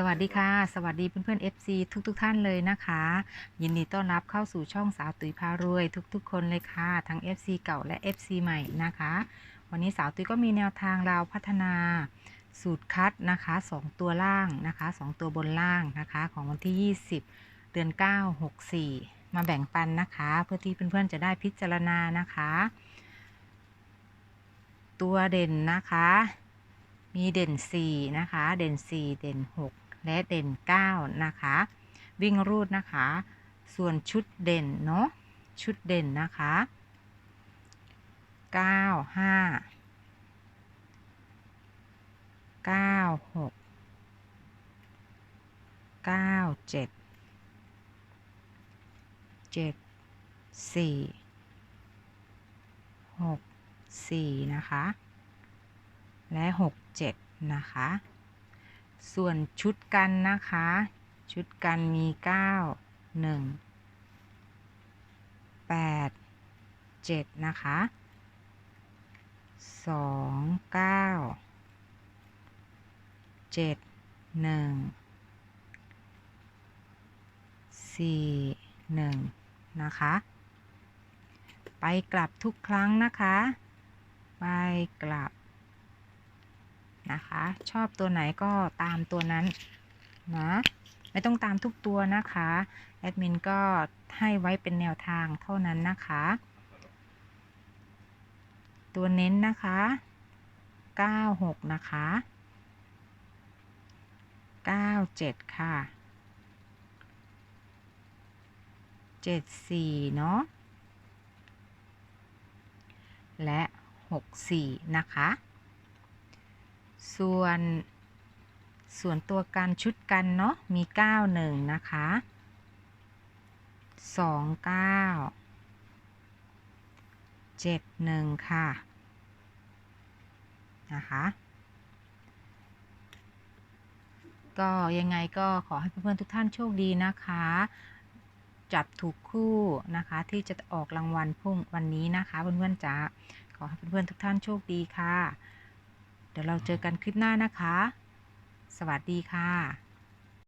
สวัสดีค่ะ สวัสดีเพื่อนๆ FC ทุกๆทท่านเลยนะคะ ยินดีต้อนรับเข้าสู่ช่องสาวตุ๋ยพารวย ทุกๆ คนเลยค่ะ ทั้ง FC เก่าและ FC ใหม่นะคะ วันนี้สาวตุ๋ยก็มีแนวทางเราวพัฒนาสูตรคัดนะคะ 2 ตัวล่างนะคะ 2 ตัวบนล่างนะคะ ของวันที่ 20 เดือน 9 64 มาแบ่งปันนะคะ เพื่อที่เพื่อนๆจะได้พิจารณานะคะ ตัวเด่นนะคะ มีเด่น 4 นะคะ เด่น 4 เด่น 6 และเด่น 9 นะคะ วิ่งรูดนะคะ ส่วนชุดเด่น เนาะชุดเด่นนะคะ 9 5 9 6 9 7 7 4 6 4 นะคะ และ 6 7 นะคะ ส่วนชุดกันนะคะ ชุดกันมี 9 1 8 7 นะคะ 2 9 7 1 4 1 นะคะ ไปกลับทุกครั้งนะคะ ไปกลับ นะคะ ชอบตัวไหนก็ตามตัวนั้นนะไม่ต้องตามทุกตัวนะคะแอดมินก็ให้ไว้เป็นแนวทางเท่านั้นนะคะ ตัวเน้นนะคะ 96 นะคะ 97 ค่ะ 74 เนาะและ 64 นะคะ ส่วนส่วนตัวกันชุดกันเนาะมี 91 นะคะ 29 71 ค่ะ นะคะ ก็ยังไงก็ขอให้เพื่อนๆทุกท่านโชคดีนะคะ จับถูกคู่นะคะที่จะออกรางวัลพรุ่งวันนี้นะคะเพื่อนๆจ๋าขอให้เพื่อนๆทุกท่านโชคดีค่ะ ดี๋ยวเราเจอกันคลิปหน้านะคะ สวัสดีค่ะ